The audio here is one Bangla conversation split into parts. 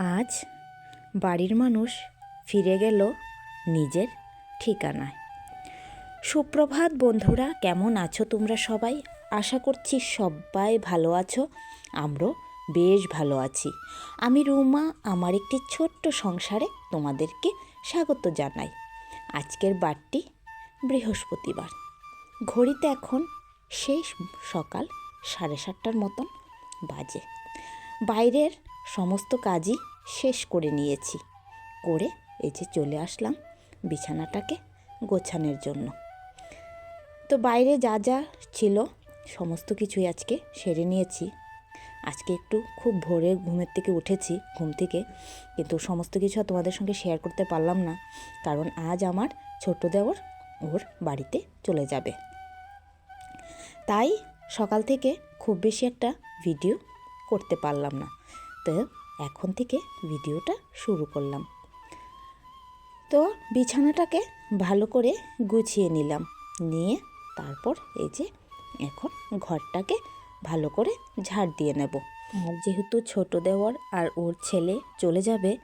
আজ বাড়ির মানুষ ফিরে গেল নিজের ঠিকানায়। সুপ্রভাত বন্ধুরা, কেমন আছো তোমরা সবাই? আশা করছি সবাই ভালো আছো, আমরাও বেশ ভালো আছি। আমি রুমা, আমার একটি ছোট্ট সংসারে তোমাদেরকে স্বাগত জানাই। আজকের বারটি বৃহস্পতিবার। ঘড়িতে এখন শেষ সকাল সাড়ে সাতটার মতন বাজে। বাইরের সমস্ত কাজই শেষ করে নিয়েছি। করে এই যে চলে আসলাম বিছানাটাকে গোছানোর জন্য। তো বাইরে যা যা ছিল সমস্ত কিছুই আজকে সেরে নিয়েছি। আজকে একটু খুব ভোরে ঘুমের থেকে উঠেছি, ঘুম থেকে। কিন্তু সমস্ত কিছু তোমাদের সঙ্গে শেয়ার করতে পারলাম না। কারণ আজ আমার ছোট দেওর ওর বাড়িতে চলে যাবে। তাই সকাল থেকে খুব বেশি একটা ভিডিও করতে পারলাম না। তো এখন থেকে ভিডিওটা শুরু করলাম। তো বিছানাটাকে ভালো করে গুছিয়ে নিলাম। নিয়ে তারপর এই যে এখন ঘরটাকে ভালো করে ঝাড় দিয়ে নেব। আর যেহেতু ছোট দেওয়ার আর ওর ছেলে চলে যাবে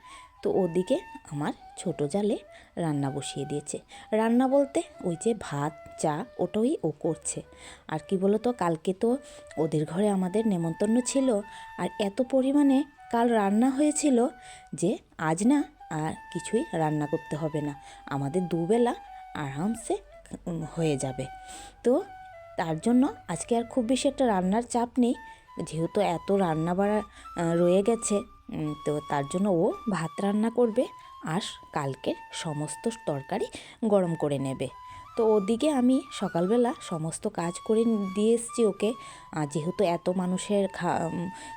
তো ওদিকে আমার ছোট জালে রান্না বসিয়ে দিয়েছে। রান্না বলতে ওই যে ভাত, চা, ওটাই ও করছে। আর কি বলতো, কালকে তো ওদের ঘরে আমাদের নেমন্তন্ন ছিল আর এত পরিমাণে কাল রান্না হয়েছিল যে আজ না আর কিছুই রান্না করতে হবে না। আমাদের দুবেলা আরামসে হয়ে যাবে। তো তার জন্য আজকে আর খুব বেশি একটা রান্নার চাপ নেই। যেহেতু এত রান্না বাড়া রয়ে গেছে তো তার জন্য ও ভাত রান্না করবে আর কালকের সমস্ত তরকারি গরম করে নেবে। তো ওদিকে আমি সকালবেলা সমস্ত কাজ করে দিয়ে এসেছি ওকে। যেহেতু এত মানুষের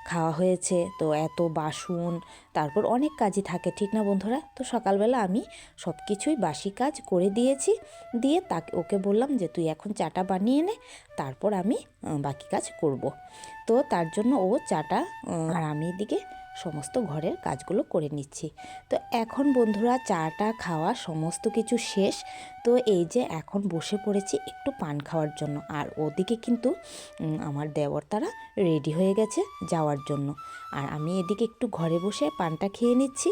খাওয়া হয়েছে, তো এত বাসন, তারপর অনেক কাজই থাকে, ঠিক না বন্ধুরা? তো সকালবেলা আমি সব কিছুই বাসি কাজ করে দিয়েছি, দিয়ে তাকে, ওকে বললাম যে তুই এখন চাটা বানিয়ে নে, তারপর আমি বাকি কাজ করব। তো তার জন্য ও চাটা আর আমি এদিকে সমস্ত ঘরের কাজগুলো করে নিচ্ছি। তো এখন বন্ধুরা চাটা, খাওয়া সমস্ত কিছু শেষ। তো এই যে এখন বসে পড়েছি একটু পান খাওয়ার জন্য। আর ওদিকে কিন্তু আমার দেওর তারা রেডি হয়ে গেছে যাওয়ার জন্য। আর আমি এদিকে একটু ঘরে বসে পানটা খেয়ে নিচ্ছি,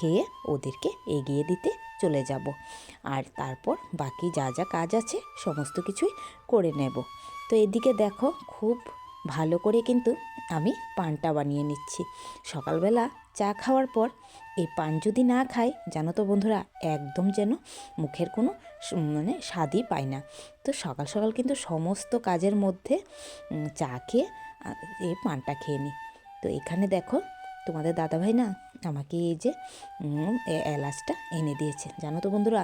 খেয়ে ওদেরকে এগিয়ে দিতে চলে যাব। আর তারপর বাকি যা যা কাজ আছে সমস্ত কিছুই করে নেব। তো এদিকে দেখো, খুব ভালো করে কিন্তু আমি পানটা বানিয়ে নিচ্ছি। সকালবেলা চা খাওয়ার পর এই পান যদি না খাই, জানো তো বন্ধুরা, একদম যেন মুখের কোনো মানে স্বাদই পায় না। তো সকাল সকাল কিন্তু সমস্ত কাজের মধ্যে চা খেয়ে এই পানটা খেয়ে নিই। তো এখানে দেখো, তোমাদের দাদাভাই না আমাকে এই যে এলাচটা এনে দিয়েছে। জানো তো বন্ধুরা,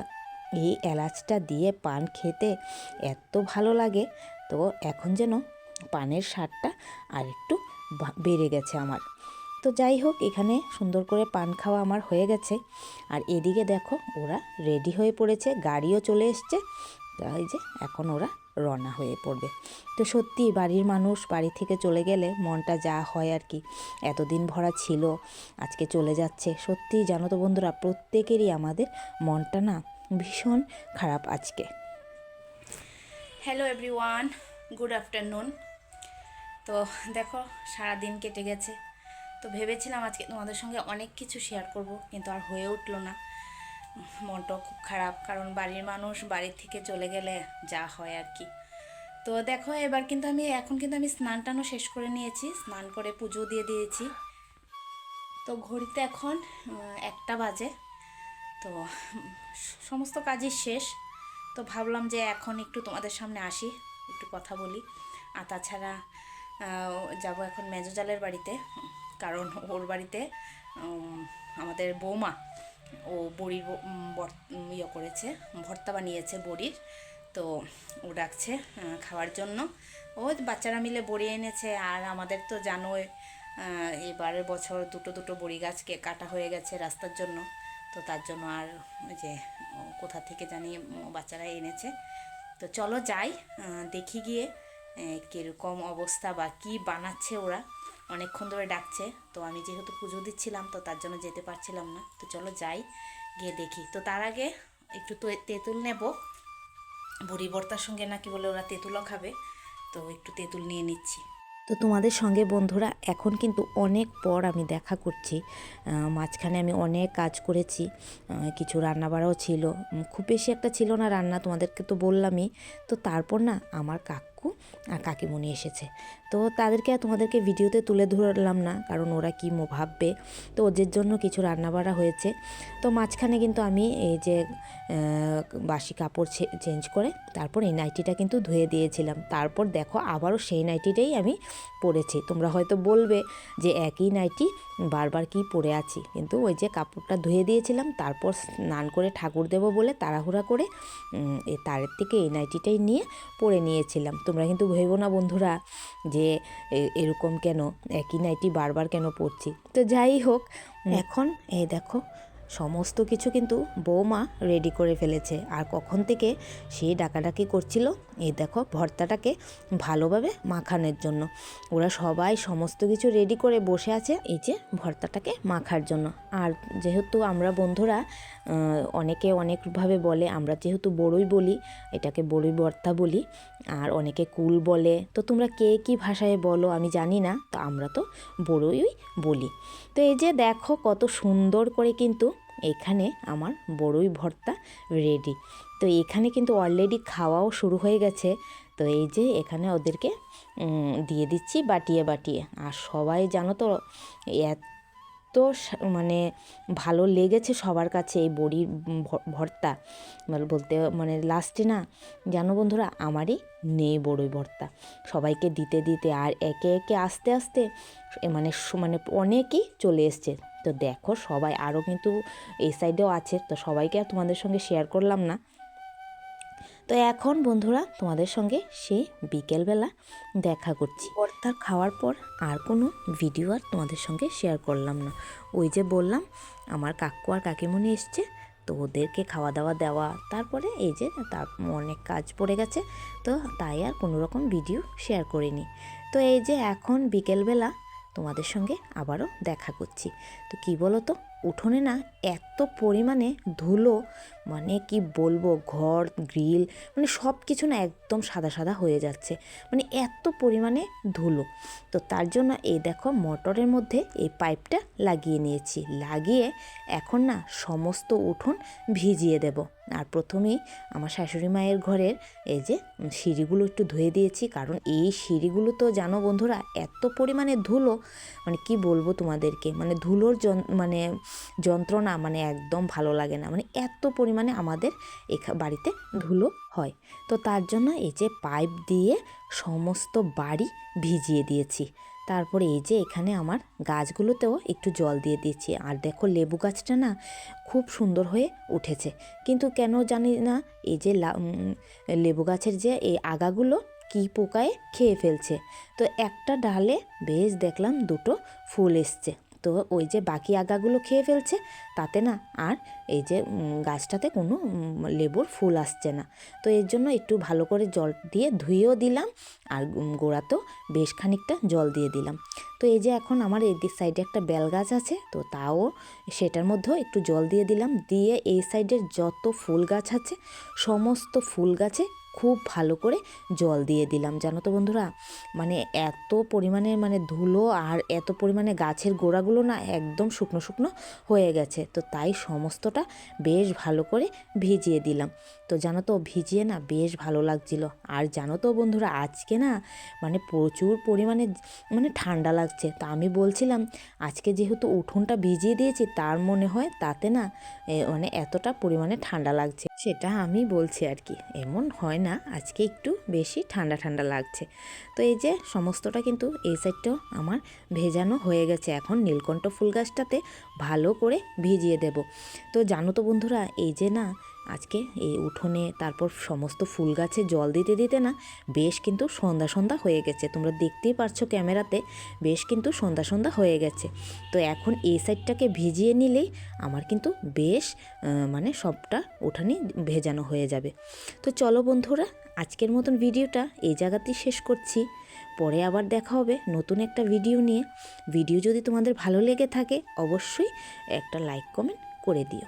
এই এলাচটা দিয়ে পান খেতে এত ভালো লাগে, তো এখন যেন পানের স্বাদটা আর একটু বেড়ে গেছে আমার। তো যাই হোক, এখানে সুন্দর করে পান খাওয়া আমার হয়ে গেছে। আর এদিকে দেখো, ওরা রেডি হয়ে পড়েছে, গাড়িও চলে এসছে। এই যে, এখন ওরা রওনা হয়ে পড়বে। তো সত্যি, বাড়ির মানুষ বাড়ি থেকে চলে গেলে মনটা যা হয় আর কি। এতদিন ভরা ছিল, আজকে চলে যাচ্ছে। সত্যি, জানো তো বন্ধুরা, প্রত্যেকেরই আমাদের মনটা না ভীষণ খারাপ আজকে। হ্যালো এভরিওয়ান গুড আফটারনুন তো দেখো সারা দিন কেটে গেছে। তো ভেবেছিলাম আজকে তোমাদের সঙ্গে অনেক কিছু শেয়ার করব, কিন্তু আর হয়ে উঠল না। মনটাও খুব খারাপ, কারণ বাড়ির মানুষ বাড়ির থেকে চলে গেলে যা হয় আর কি। তো দেখো, এবার কিন্তু আমি, এখন কিন্তু আমি স্নান টানও শেষ করে নিয়েছি, স্নান করে পুজো দিয়ে দিয়েছি। তো ঘড়িতে এখন একটা বাজে। তো সমস্ত কাজই শেষ। তো ভাবলাম যে এখন একটু তোমাদের সামনে আসি, একটু কথা বলি। আর তাছাড়া যাব এখন মেজোজালের বাড়িতে, কারণ ওর বাড়িতে আমাদের বৌমা, ও বড়ির ইয়ে করেছে, ভর্তা বানিয়েছে বড়ির, তো ও ডাকছে খাওয়ার জন্য। ও বাচ্চারা মিলে বড়ি এনেছে, আর আমাদের তো জানোই এবারের বছর দুটো দুটো বড়ি গাছকে কাটা হয়ে গেছে রাস্তার জন্য, তো তার জন্য আর যে কোথা থেকে জানি বাচ্চারা এনেছে। তো চলো যাই দেখি গিয়ে কীরকম অবস্থা বা কী বানাচ্ছে ওরা? অনেকক্ষণ ধরে ডাকছে। তো আমি যেহেতু পুজো দিচ্ছিলাম, তো তার জন্য যেতে পারছিলাম না। তো চলো যাই, গিয়ে দেখি। তো তার আগে একটু তেঁতুল নেব। বুড়ি বর্তার সঙ্গে নাকি বলে ওরা তেঁতুলও খাবে। তো একটু তেঁতুল নিয়ে নিচ্ছি। তো তোমাদের সঙ্গে বন্ধুরা, এখন কিন্তু অনেক পর আমি দেখা করছি। মাঝখানে আমি অনেক কাজ করেছি। কিছু রান্নাবাড়াও ছিল। খুব বেশি একটা ছিল না রান্না, তোমাদেরকে তো বললামই। তো তারপর না আমার কাকু আর কাকিমণি এসেছে। তো তাদেরকে তোমাদেরকে ভিডিওতে তুলে ধরলাম না, কারণ ওরা কী ভাববে। তো ওদের জন্য কিছু রান্নাবাড়া হয়েছে। তো মাঝখানে কিন্তু আমি এই যে বাসি কাপড় চেঞ্জ করে তারপর এই নাইটিটা কিন্তু ধুয়ে দিয়েছিলাম। তারপর দেখো আবারও সেই নাইটিটাই আমি পরেছি। তোমরা হয়তো বলবে যে একই নাইটি, বারবার কি পরে আছি? কিন্তু ওই যে কাপড়টা ধুয়ে দিয়েছিলাম, তারপর স্নান করে ঠাকুর দেবো বলে তাড়াহুড়া করে তারের থেকে এই নাইটিটাই নিয়ে পরে নিয়েছিলাম। তোমরা কিন্তু ভেবো না বন্ধুরা যে এরকম কেন? একই নাইটি বারবার কেন পড়ছি? তো যাই হোক এখন এই দেখো সমস্ত কিছু কিন্তু বৌমা রেডি করে ফেলেছে। আর কখন থেকে সে ডাকাডাকি করছিল এই দেখো ভর্তাটাকে ভালোভাবে মাখানোর জন্য। ওরা সবাই সমস্ত কিছু রেডি করে বসে আছে এই যে ভর্তাটাকে মাখার জন্য। আর যেহেতু আমরা বন্ধুরা অনেকে অনেকভাবে বলে আমরা যেহেতু বড়ই বলি এটাকে বড়ই ভর্তা বলি আর অনেকে কুল বলে। তো তোমরা কে কী ভাষায় বলো আমি জানি না, তো আমরা তো বড়ই বলি। তো এই যে দেখো কত সুন্দর করে কিন্তু এখানে আমার বড়ই ভর্তা রেডি তো এখানে কিন্তু অলরেডি খাওয়াও শুরু হয়ে গেছে। তো এই যে এখানে ওদেরকে দিয়ে দিচ্ছি বাটিয়ে বাটিয়ে। আর সবাই জানো তো, এত সা- মানে ভালো লেগেছে সবার কাছে এই বড়ির ভ- ভর্তা। বলতে মানে লাস্টে না, জানো বন্ধুরা, আমারই নেই বড়ই ভর্তা। সবাইকে দিতে দিতে আর একে একে আস্তে আস্তে মানে মানে অনেকেই চলে এসছে। তো দেখো সবাই আরও কিন্তু এই সাইডেও আছে। তো সবাইকে আর তোমাদের সঙ্গে শেয়ার করলাম না। তো এখন বন্ধুরা তোমাদের সঙ্গে সে বিকেলবেলা দেখা করছি। ভর্তা খাওয়ার পর আর কোনো ভিডিও আর তোমাদের সঙ্গে শেয়ার করলাম না। ওই যে বললাম, আমার কাকু আর কাকিমণি এসছে, তো ওদেরকে খাওয়া দাওয়া দেওয়া, তারপরে এই যে তার অনেক কাজ পড়ে গেছে, তো তাই আর কোনো রকম ভিডিও শেয়ার করিনি। তো এই যে এখন বিকেলবেলা তোমাদের সঙ্গে আবারও দেখা করছি। তো কি বলো তো উঠোনে না এত পরিমাণে ধুলো মানে কি বলব, ঘর, গ্রিল মানে সব কিছু না একদম সাদা সাদা হয়ে যাচ্ছে। মানে এত পরিমাণে ধুলো। তো তার জন্য এই দেখো মোটরের মধ্যে এই পাইপটা লাগিয়ে নিয়েছি। লাগিয়ে এখন না সমস্ত উঠোন ভিজিয়ে দেব। আর প্রথমেই আমার শাশুড়ি মায়ের ঘরের এই যে সিঁড়িগুলো একটু ধুয়ে দিয়েছি। কারণ এই সিঁড়িগুলো তো জানো বন্ধুরা, এত পরিমাণে ধুলো মানে কি বলব তোমাদেরকে? মানে ধুলোর মানে যন্ত্রণা মানে একদম ভালো লাগে না। মানে এত পরিমাণে আমাদের এখা, বাড়িতে ধুলো হয়। তো তার জন্য এই যে পাইপ দিয়ে সমস্ত বাড়ি ভিজিয়ে দিয়েছি। তারপরে এই যে এখানে আমার গাছগুলোতেও একটু জল দিয়ে দিয়েছি। আর দেখো লেবু গাছটা না খুব সুন্দর হয়ে উঠেছে। কিন্তু কেন জানি না এই যে লেবু গাছের যে এই আগাগুলো কি পোকায় খেয়ে ফেলছে। তো একটা ডালে বেশ দেখলাম দুটো ফুল এসছে। তো ওই যে বাকি আগাগুলো খেয়ে ফেলছে, তাতে না আর এই যে গাছটাতে কোনো লেবুর ফুল আসছে না। তো এর জন্য একটু ভালো করে জল দিয়ে ধুয়েও দিলাম আর গোড়াতেও বেশ খানিকটা জল দিয়ে দিলাম। তো এই যে এখন আমার এই দিক সাইডে একটা বেল গাছ আছে, তো তাও সেটার মধ্যেও একটু জল দিয়ে দিলাম। দিয়ে এই সাইডের যত ফুল গাছ আছে, সমস্ত ফুল গাছে খুব ভালো করে জল দিয়ে দিলাম, জানো তো বন্ধুরা? মানে এত পরিমাণে মানে ধুলো আর এত পরিমাণে গাছের গোড়াগুলো না একদম শুকনো শুকনো হয়ে গেছে। তো তাই সমস্তটা বেশ ভালো করে ভিজিয়ে দিলাম। তো জানো তো, ভিজিয়ে না বেশ ভালো লাগছিল। আর জানো তো বন্ধুরা, আজকে না মানে প্রচুর পরিমাণে মানে ঠান্ডা লাগছে। তা আমি বলছিলাম, আজকে যেহেতু উঠোনটা ভিজিয়ে দিয়েছি, তার মনে হয় তাতে না মানে এতটা পরিমাণে ঠান্ডা লাগছে। সেটা আমি বলছি আর কি। এমন হয় না, আজকে একটু বেশি ঠান্ডা ঠান্ডা লাগছে। তো এই যে সমস্তটা কিন্তু এই সাইডটাও আমার ভেজানো হয়ে গেছে। এখন নীলকণ্ঠ ফুল গাছটাতে ভালো করে ভিজিয়ে দেব। তো জানো তো বন্ধুরা, এই যে না আজকে এই উঠোনে তারপর সমস্ত ফুল গাছে জল দিতে দিতে না বেশ কিন্তু সন্ধ্যা সন্ধ্যা হয়ে গেছে। তোমরা দেখতেই পারছ ক্যামেরাতে বেশ কিন্তু সন্ধ্যা সন্ধ্যা হয়ে গেছে। তো এখন এই সাইডটাকে ভিজিয়ে নিলেই আমার কিন্তু বেশ মানে সবটা উঠানে ভেজানো হয়ে যাবে। তো চলো বন্ধুরা, আজকের মতন ভিডিওটা এই জায়গাতেই শেষ করছি। পরে আবার দেখা হবে নতুন একটা ভিডিও নিয়ে। ভিডিও যদি তোমাদের ভালো লেগে থাকে, অবশ্যই একটা লাইক, কমেন্ট করে দিও।